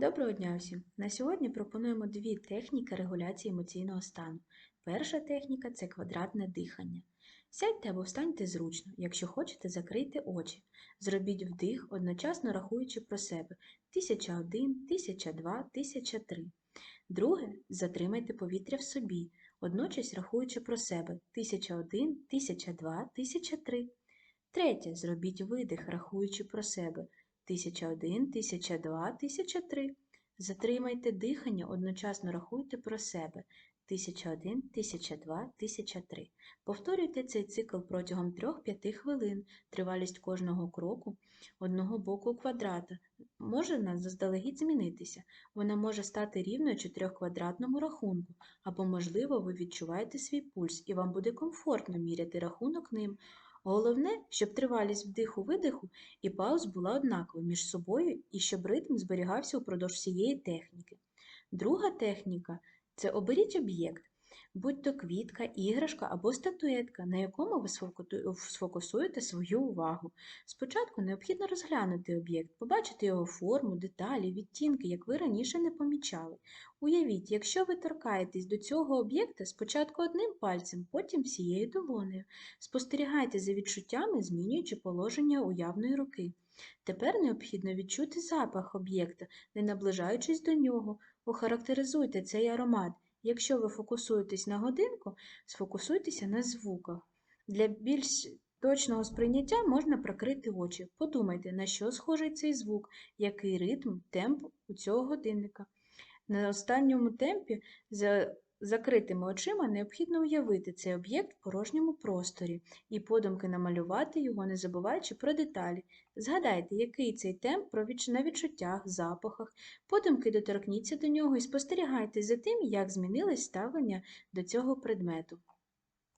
Доброго дня всім! На сьогодні пропонуємо дві техніки регуляції емоційного стану. Перша техніка це квадратне дихання. Сядьте або встаньте зручно, якщо хочете, закрийте очі. Зробіть вдих, одночасно рахуючи про себе 1001, 1002, 1003. Друге затримайте повітря в собі, одночас рахуючи про себе 1001, 1002, 1003. Третє зробіть видих, рахуючи про себе 1001, 1002, 1003. Затримайте дихання, одночасно рахуйте про себе 1001, 1002, 1003. Повторюйте цей цикл протягом 3-5 хвилин. Тривалість кожного кроку одного боку квадрата може заздалегідь змінитися. Вона може стати рівною 4-квадратному рахунку, або, можливо, ви відчуваєте свій пульс і вам буде комфортно міряти рахунок ним. Головне, щоб тривалість вдиху-видиху і пауз була однакова між собою і щоб ритм зберігався упродовж всієї техніки. Друга техніка це оберіть об'єкт, будь то квітка, іграшка або статуетка, на якому ви сфокусуєте свою увагу. Спочатку необхідно розглянути об'єкт, побачити його форму, деталі, відтінки, як ви раніше не помічали. Уявіть, якщо ви торкаєтесь до цього об'єкта спочатку одним пальцем, потім всією долонею. Спостерігайте за відчуттями, змінюючи положення уявної руки. Тепер необхідно відчути запах об'єкта, не наближаючись до нього. Охарактеризуйте цей аромат. Якщо ви фокусуєтесь на годинку, сфокусуйтеся на звуках. Для більш точного сприйняття можна прикрити очі. Подумайте, на що схожий цей звук, який ритм, темп у цього годинника. На останньому темпі закритими очима необхідно уявити цей об'єкт в порожньому просторі і подумки намалювати його, не забуваючи про деталі. Згадайте, який цей темп провіч на відчуттях, запахах, подумки доторкніться до нього і спостерігайте за тим, як змінилось ставлення до цього предмету.